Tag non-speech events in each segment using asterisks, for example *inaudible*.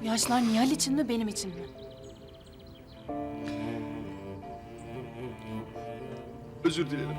Bu yaşlar Nihal için mi benim için mi? Özür dilerim.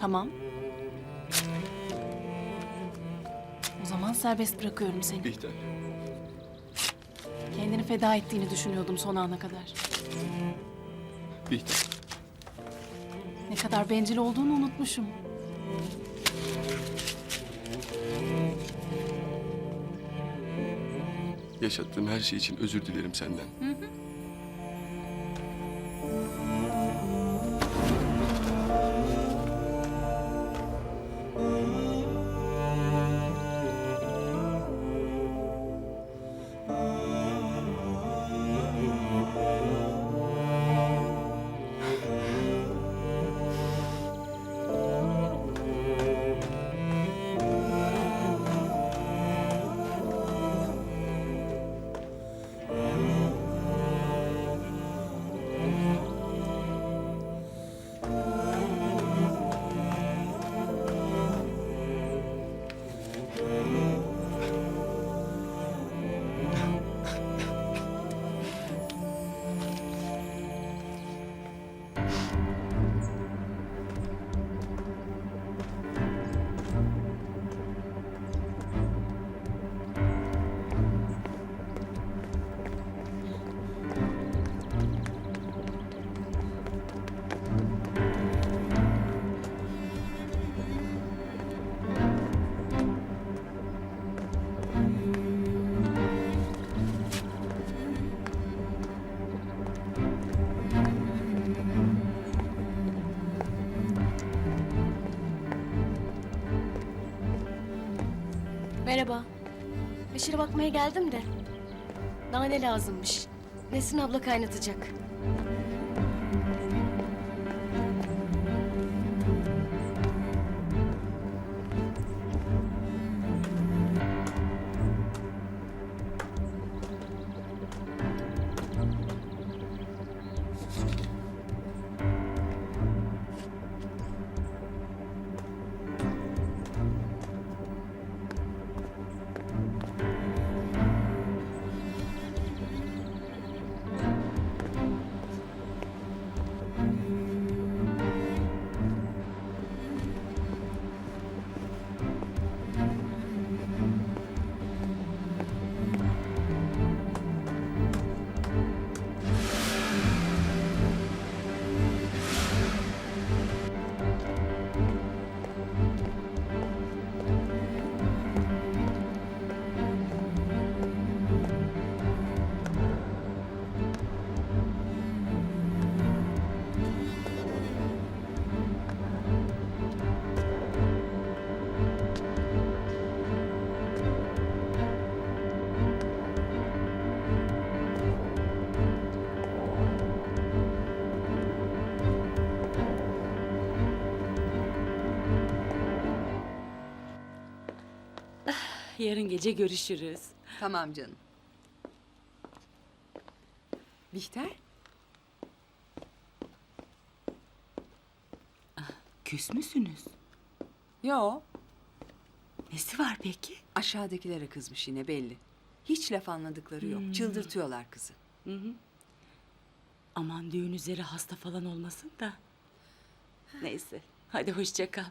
Tamam. O zaman serbest bırakıyorum seni. Bihter. Kendini feda ettiğini düşünüyordum son ana kadar. Bihter. Ne kadar bencil olduğunu unutmuşum. Yaşattığım her şey için özür dilerim senden. Merhaba. Beşir'e bakmaya geldim de. Nane lazımmış. Nesin abla kaynatacak. Yarın gece görüşürüz. Tamam canım. Bihter, Küs müsünüz? yo Nesi var peki? aşağıdakilere kızmış yine belli. Hiç laf anladıkları yok. Çıldırtıyorlar kızı. Aman düğün üzeri hasta falan olmasın da. Neyse. Hadi hoşça kal.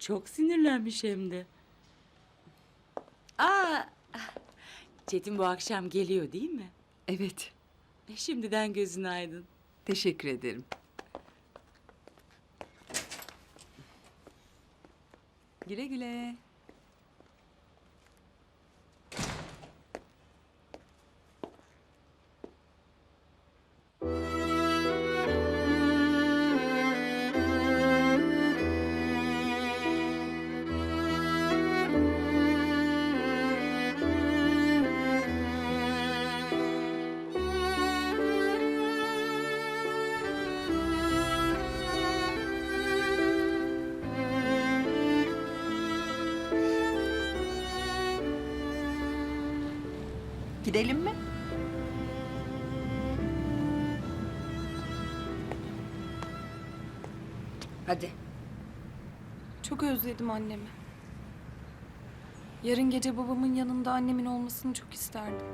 Çok sinirlenmiş hem de. Aa, Çetin bu akşam geliyor değil mi? Evet, E, Şimdiden gözün aydın. teşekkür ederim. Güle güle. Gidelim mi? Hadi. Çok özledim annemi. Yarın gece babamın yanında annemin olmasını çok isterdim.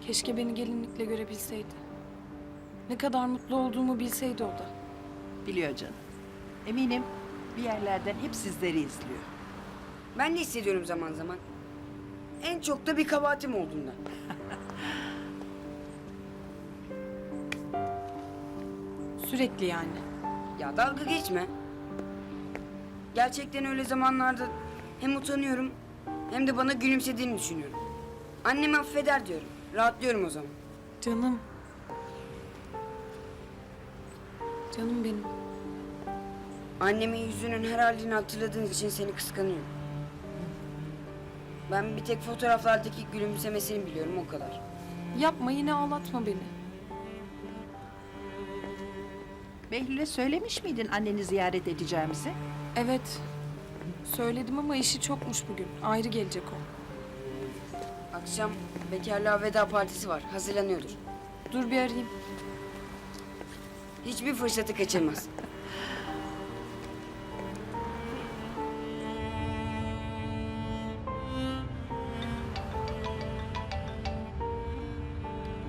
Keşke beni gelinlikle görebilseydi. Ne kadar mutlu olduğumu bilseydi o da. Biliyor canım. Eminim bir yerlerden hep sizleri izliyor. Ben de hissediyorum zaman zaman. En çok da bir kabahatim olduğunda. Sürekli yani. Ya dalga geçme. Gerçekten öyle zamanlarda hem utanıyorum hem de bana gülümsediğini düşünüyorum. Annemi affeder diyorum. Rahatlıyorum o zaman. Canım. Canım benim. Annemin yüzünün her halini hatırladığın için seni kıskanıyorum. Ben bir tek fotoğraflardaki gülümsemesini biliyorum o kadar. Yapma yine ağlatma beni. Behlül'e söylemiş miydin anneni ziyaret edeceğimizi? Evet. Söyledim ama işi çokmuş bugün. Ayrı gelecek o. Akşam bekarlığa veda partisi var. Hazırlanıyordur. Dur bir arayayım. Hiçbir fırsatı kaçırmaz. *laughs*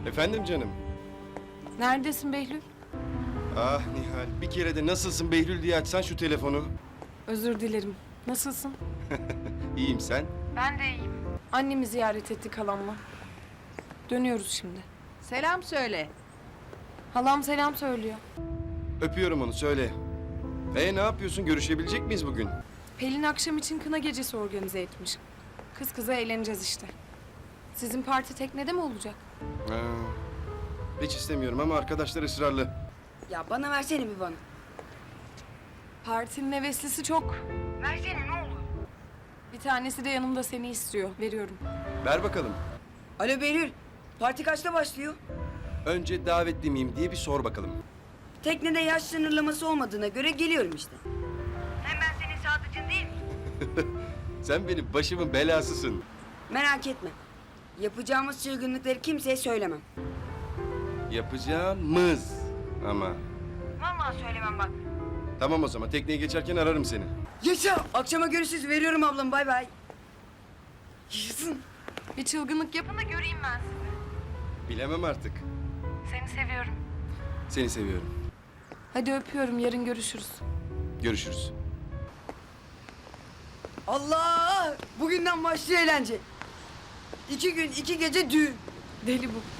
Efendim canım. Neredesin Behlül? Ah Nihal bir kere de nasılsın Behlül diye açsan şu telefonu. Özür dilerim. Nasılsın? *laughs* İyiyim sen. Annemi ziyaret ettik halamla. Dönüyoruz şimdi. Selam söyle. Halam selam söylüyor. Öpüyorum onu söyle. E ne yapıyorsun? Görüşebilecek miyiz bugün? Pelin akşam için kına gecesi organize etmiş. Kız kıza eğleneceğiz işte. Sizin parti teknede mi olacak? Ha, hiç istemiyorum ama arkadaşlar ısrarlı. Ya bana versene bir bana. Partinin heveslisi çok. Versene ne olur. Bir tanesi de yanımda seni istiyor. Veriyorum. Ver bakalım. Alo Behlül. Parti kaçta başlıyor? Önce davetli miyim diye bir sor bakalım. Teknede yaş sınırlaması olmadığına göre geliyorum işte. Hem ben senin sadıcın değil miyim? *laughs* Sen benim başımın belasısın. Merak etme. Yapacağımız çılgınlıkları kimseye söylemem. Yapacağımız ama. Vallahi söylemem bak. Tamam o zaman tekneye geçerken ararım seni. Yaşa! Akşama görüşürüz. Veriyorum ablam. Bay bay. Yaşasın. Bir çılgınlık yapın da göreyim ben sizi. Bilemem artık. Seni seviyorum. Seni seviyorum. Hadi öpüyorum. Yarın görüşürüz. Görüşürüz. Allah! Bugünden başlıyor eğlence. İki gün, iki gece düğün. Deli bu.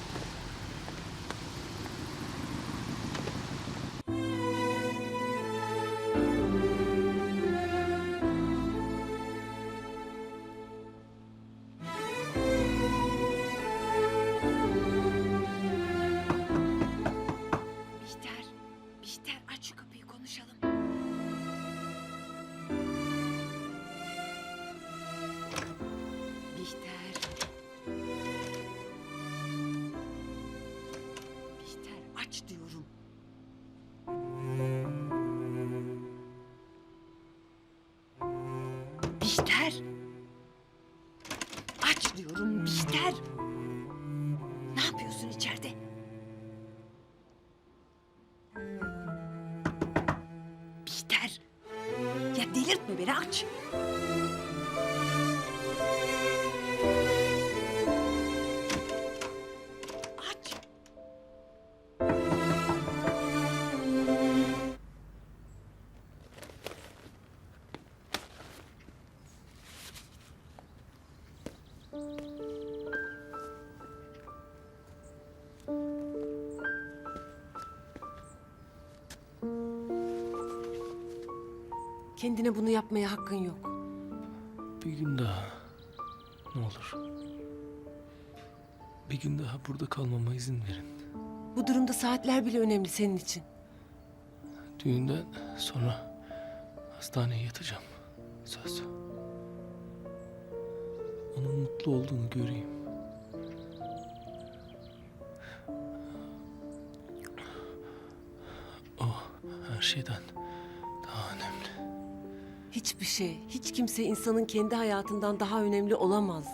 Bihter. Aç diyorum Bihter. Ne yapıyorsun içeride? Bihter. Ya delirtme beni aç. Kendine bunu yapmaya hakkın yok. Bir gün daha. Ne olur. Bir gün daha burada kalmama izin verin. Bu durumda saatler bile önemli senin için. Düğünden sonra hastaneye yatacağım. Söz. Onun mutlu olduğunu göreyim. O her şeyden. Hiçbir şey, hiç kimse insanın kendi hayatından daha önemli olamaz.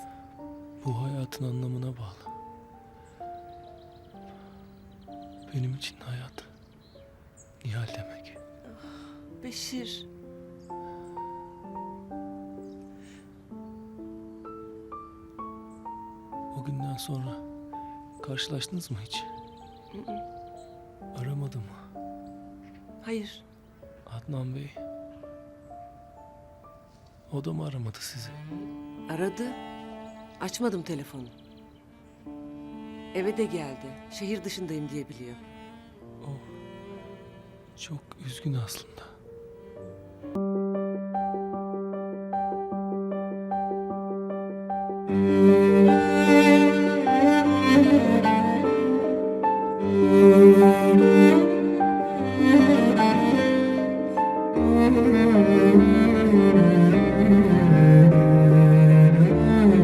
bu hayatın anlamına bağlı. Benim için hayat Nihal demek. Beşir. O günden sonra karşılaştınız mı hiç? Aramadı mı Hayır. Adnan Bey? O da mı aramadı sizi? Aradı. Açmadım telefonu. Eve de geldi. Şehir dışındayım diye biliyor. Çok üzgün aslında.